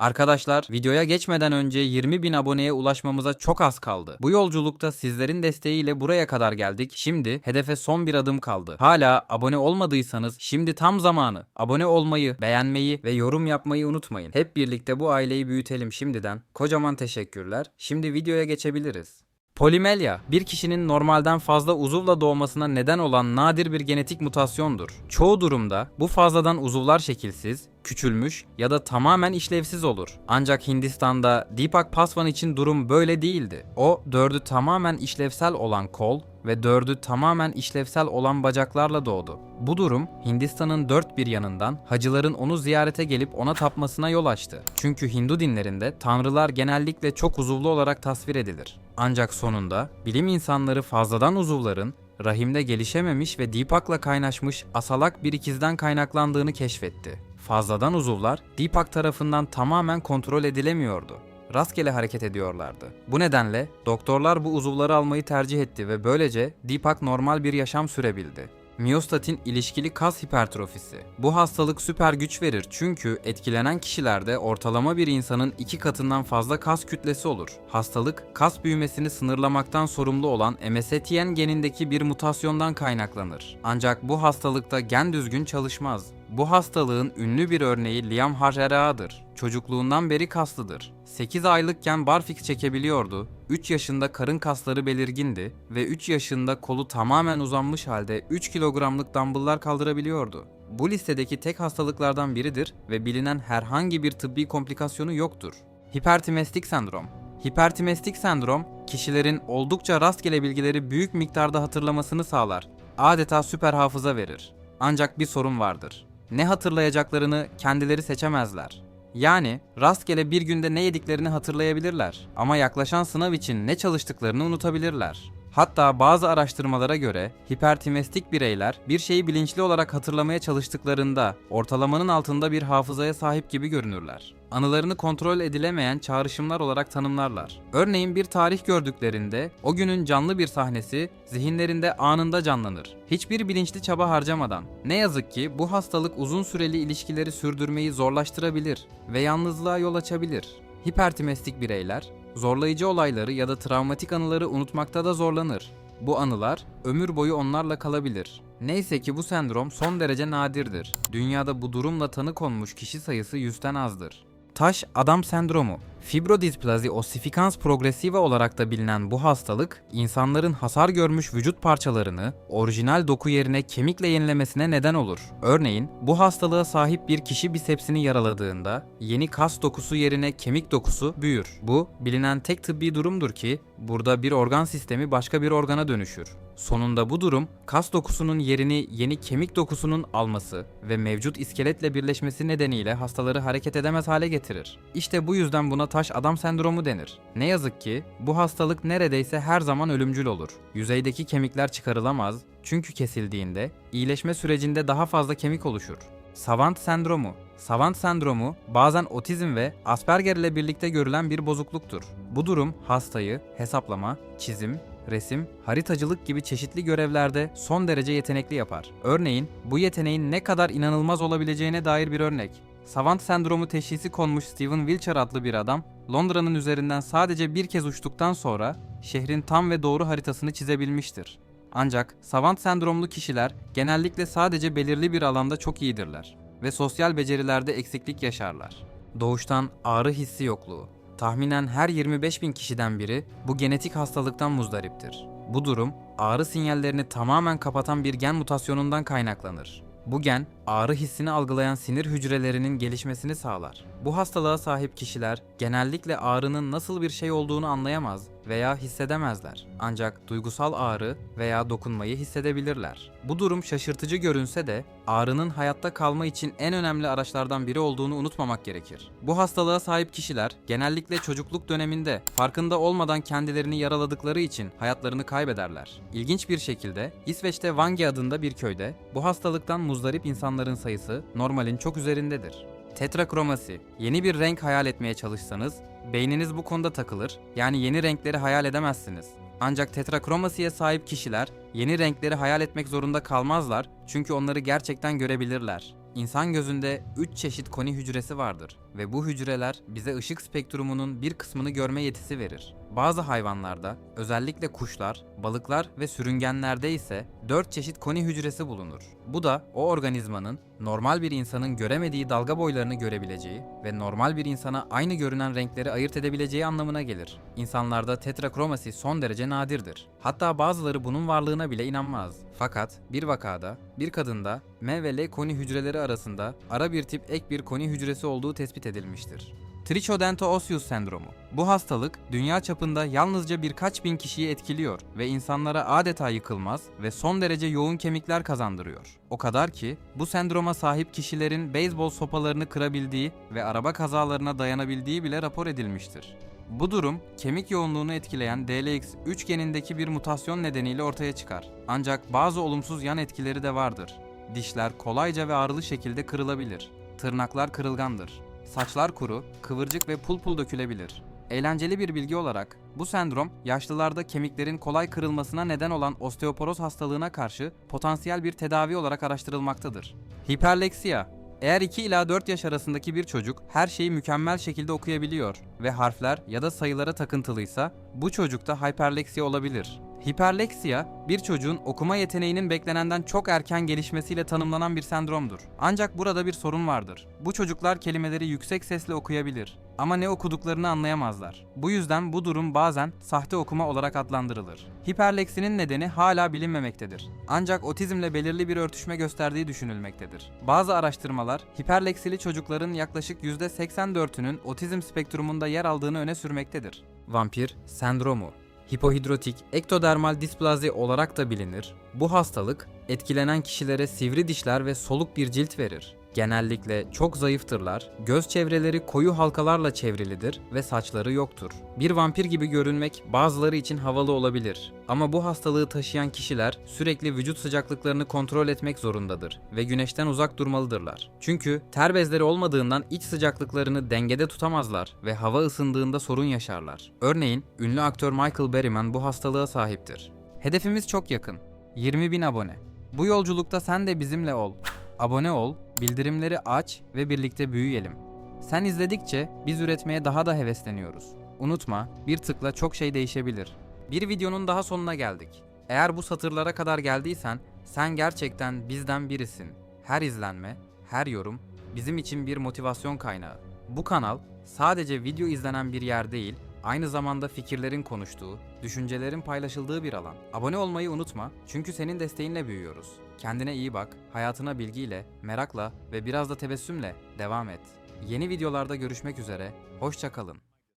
Arkadaşlar videoya geçmeden önce 20 bin aboneye ulaşmamıza çok az kaldı. Bu yolculukta sizlerin desteğiyle buraya kadar geldik. Şimdi hedefe son bir adım kaldı. Hala abone olmadıysanız şimdi tam zamanı. Abone olmayı, beğenmeyi ve yorum yapmayı unutmayın. Hep birlikte bu aileyi büyütelim şimdiden. Kocaman teşekkürler. Şimdi videoya geçebiliriz. Polimelya, bir kişinin normalden fazla uzuvla doğmasına neden olan nadir bir genetik mutasyondur. Çoğu durumda bu fazladan uzuvlar şekilsiz, küçülmüş ya da tamamen işlevsiz olur. Ancak Hindistan'da Deepak Paswan için durum böyle değildi. O dördü tamamen işlevsel olan kol ve dördü tamamen işlevsel olan bacaklarla doğdu. Bu durum Hindistan'ın dört bir yanından hacıların onu ziyarete gelip ona tapmasına yol açtı. Çünkü Hindu dinlerinde tanrılar genellikle çok uzuvlu olarak tasvir edilir. Ancak sonunda bilim insanları fazladan uzuvların rahimde gelişememiş ve Deepak'la kaynaşmış asalak bir ikizden kaynaklandığını keşfetti. Fazladan uzuvlar Deepak tarafından tamamen kontrol edilemiyordu. Rastgele hareket ediyorlardı. Bu nedenle doktorlar bu uzuvları almayı tercih etti ve böylece Deepak normal bir yaşam sürebildi. Miyostatin ilişkili kas hipertrofisi. Bu hastalık süper güç verir çünkü etkilenen kişilerde ortalama bir insanın iki katından fazla kas kütlesi olur. Hastalık, kas büyümesini sınırlamaktan sorumlu olan MSTN genindeki bir mutasyondan kaynaklanır. Ancak bu hastalıkta gen düzgün çalışmaz. Bu hastalığın ünlü bir örneği Liam Harera'dır. Çocukluğundan beri kaslıdır. 8 aylıkken barfix çekebiliyordu. 3 yaşında karın kasları belirgindi ve 3 yaşında kolu tamamen uzanmış halde 3 kilogramlık dumbbelllar kaldırabiliyordu. Bu listedeki tek hastalıklardan biridir ve bilinen herhangi bir tıbbi komplikasyonu yoktur. Hipertimestik sendrom Hipertimestik sendrom, kişilerin oldukça rastgele bilgileri büyük miktarda hatırlamasını sağlar. Adeta süper hafıza verir. Ancak bir sorun vardır. Ne hatırlayacaklarını kendileri seçemezler. Yani rastgele bir günde ne yediklerini hatırlayabilirler ama yaklaşan sınav için ne çalıştıklarını unutabilirler. Hatta bazı araştırmalara göre hipertimestik bireyler bir şeyi bilinçli olarak hatırlamaya çalıştıklarında ortalamanın altında bir hafızaya sahip gibi görünürler. Anılarını kontrol edilemeyen çağrışımlar olarak tanımlarlar. Örneğin bir tarih gördüklerinde o günün canlı bir sahnesi zihinlerinde anında canlanır. Hiçbir bilinçli çaba harcamadan. Ne yazık ki bu hastalık uzun süreli ilişkileri sürdürmeyi zorlaştırabilir ve yalnızlığa yol açabilir. Hipertimestik bireyler zorlayıcı olayları ya da travmatik anıları unutmakta da zorlanır. Bu anılar ömür boyu onlarla kalabilir. Neyse ki bu sendrom son derece nadirdir. Dünyada bu durumla tanı konmuş kişi sayısı yüzden azdır. Taş adam sendromu. Fibrodisplazi ossificans progressiva olarak da bilinen bu hastalık, insanların hasar görmüş vücut parçalarını orijinal doku yerine kemikle yenilemesine neden olur. Örneğin, bu hastalığa sahip bir kişi bisepsini yaraladığında yeni kas dokusu yerine kemik dokusu büyür. Bu, bilinen tek tıbbi durumdur ki burada bir organ sistemi başka bir organa dönüşür. Sonunda bu durum kas dokusunun yerini yeni kemik dokusunun alması ve mevcut iskeletle birleşmesi nedeniyle hastaları hareket edemez hale getirir. İşte bu yüzden buna taş adam sendromu denir. Ne yazık ki bu hastalık neredeyse her zaman ölümcül olur. Yüzeydeki kemikler çıkarılamaz çünkü kesildiğinde iyileşme sürecinde daha fazla kemik oluşur. Savant sendromu. Savant sendromu bazen otizm ve Asperger ile birlikte görülen bir bozukluktur. Bu durum hastayı hesaplama, çizim, resim, haritacılık gibi çeşitli görevlerde son derece yetenekli yapar. Örneğin bu yeteneğin ne kadar inanılmaz olabileceğine dair bir örnek. Savant sendromu teşhisi konmuş Steven Wilcher adlı bir adam, Londra'nın üzerinden sadece bir kez uçtuktan sonra şehrin tam ve doğru haritasını çizebilmiştir. Ancak savant sendromlu kişiler genellikle sadece belirli bir alanda çok iyidirler ve sosyal becerilerde eksiklik yaşarlar. Doğuştan ağrı hissi yokluğu. Tahminen her 25 bin kişiden biri bu genetik hastalıktan muzdariptir. Bu durum ağrı sinyallerini tamamen kapatan bir gen mutasyonundan kaynaklanır. Bu gen ağrı hissini algılayan sinir hücrelerinin gelişmesini sağlar. Bu hastalığa sahip kişiler genellikle ağrının nasıl bir şey olduğunu anlayamaz veya hissedemezler. Ancak duygusal ağrı veya dokunmayı hissedebilirler. Bu durum şaşırtıcı görünse de ağrının hayatta kalma için en önemli araçlardan biri olduğunu unutmamak gerekir. Bu hastalığa sahip kişiler genellikle çocukluk döneminde farkında olmadan kendilerini yaraladıkları için hayatlarını kaybederler. İlginç bir şekilde İsveç'te Vange adında bir köyde bu hastalıktan muzdarip insanların sayısı normalin çok üzerindedir. Tetrakromasi. Yeni bir renk hayal etmeye çalışsanız beyniniz bu konuda takılır. Yani yeni renkleri hayal edemezsiniz. Ancak tetrakromasiye sahip kişiler yeni renkleri hayal etmek zorunda kalmazlar çünkü onları gerçekten görebilirler. İnsan gözünde 3 çeşit koni hücresi vardır ve bu hücreler bize ışık spektrumunun bir kısmını görme yetisi verir. Bazı hayvanlarda, özellikle kuşlar, balıklar ve sürüngenlerde ise 4 çeşit koni hücresi bulunur. Bu da o organizmanın normal bir insanın göremediği dalga boylarını görebileceği ve normal bir insana aynı görünen renkleri ayırt edebileceği anlamına gelir. İnsanlarda tetrakromasi son derece nadirdir. Hatta bazıları bunun varlığına bile inanmaz. Fakat bir vakada bir kadında M ve L koni hücreleri arasında ara bir tip ek bir koni hücresi olduğu tespit edilmiştir. Trichodento osseous sendromu. Bu hastalık dünya çapında yalnızca birkaç bin kişiyi etkiliyor ve insanlara adeta yıkılmaz ve son derece yoğun kemikler kazandırıyor. O kadar ki bu sendroma sahip kişilerin beyzbol sopalarını kırabildiği ve araba kazalarına dayanabildiği bile rapor edilmiştir. Bu durum kemik yoğunluğunu etkileyen DLX3 genindeki bir mutasyon nedeniyle ortaya çıkar. Ancak bazı olumsuz yan etkileri de vardır. Dişler kolayca ve ağrılı şekilde kırılabilir. Tırnaklar kırılgandır. Saçlar kuru, kıvırcık ve pul pul dökülebilir. Eğlenceli bir bilgi olarak bu sendrom yaşlılarda kemiklerin kolay kırılmasına neden olan osteoporoz hastalığına karşı potansiyel bir tedavi olarak araştırılmaktadır. Hiperleksiya eğer 2 ila 4 yaş arasındaki bir çocuk her şeyi mükemmel şekilde okuyabiliyor ve harfler ya da sayılara takıntılıysa bu çocukta hiperleksiya olabilir. Hiperleksiya, bir çocuğun okuma yeteneğinin beklenenden çok erken gelişmesiyle tanımlanan bir sendromdur. Ancak burada bir sorun vardır. Bu çocuklar kelimeleri yüksek sesle okuyabilir ama ne okuduklarını anlayamazlar. Bu yüzden bu durum bazen sahte okuma olarak adlandırılır. Hiperleksinin nedeni hala bilinmemektedir. Ancak otizmle belirli bir örtüşme gösterdiği düşünülmektedir. Bazı araştırmalar hiperleksili çocukların yaklaşık %84'ünün otizm spektrumunda yer aldığını öne sürmektedir. Vampir sendromu Hipohidrotik ektodermal displazi olarak da bilinir. Bu hastalık etkilenen kişilere sivri dişler ve soluk bir cilt verir. Genellikle çok zayıftırlar, göz çevreleri koyu halkalarla çevrilidir ve saçları yoktur. Bir vampir gibi görünmek bazıları için havalı olabilir. Ama bu hastalığı taşıyan kişiler sürekli vücut sıcaklıklarını kontrol etmek zorundadır ve güneşten uzak durmalıdırlar. Çünkü ter bezleri olmadığından iç sıcaklıklarını dengede tutamazlar ve hava ısındığında sorun yaşarlar. Örneğin ünlü aktör Michael Berryman bu hastalığa sahiptir. Hedefimiz çok yakın. 20 bin abone. Bu yolculukta sen de bizimle ol. Abone ol, bildirimleri aç ve birlikte büyüyelim. Sen izledikçe biz üretmeye daha da hevesleniyoruz. Unutma, bir tıkla çok şey değişebilir. Bir videonun daha sonuna geldik. Eğer bu satırlara kadar geldiysen sen gerçekten bizden birisin. Her izlenme, her yorum bizim için bir motivasyon kaynağı. Bu kanal sadece video izlenen bir yer değil, aynı zamanda fikirlerin konuştuğu, düşüncelerin paylaşıldığı bir alan. Abone olmayı unutma çünkü senin desteğinle büyüyoruz. Kendine iyi bak, hayatına bilgiyle, merakla ve biraz da tebessümle devam et. Yeni videolarda görüşmek üzere, hoşça kalın.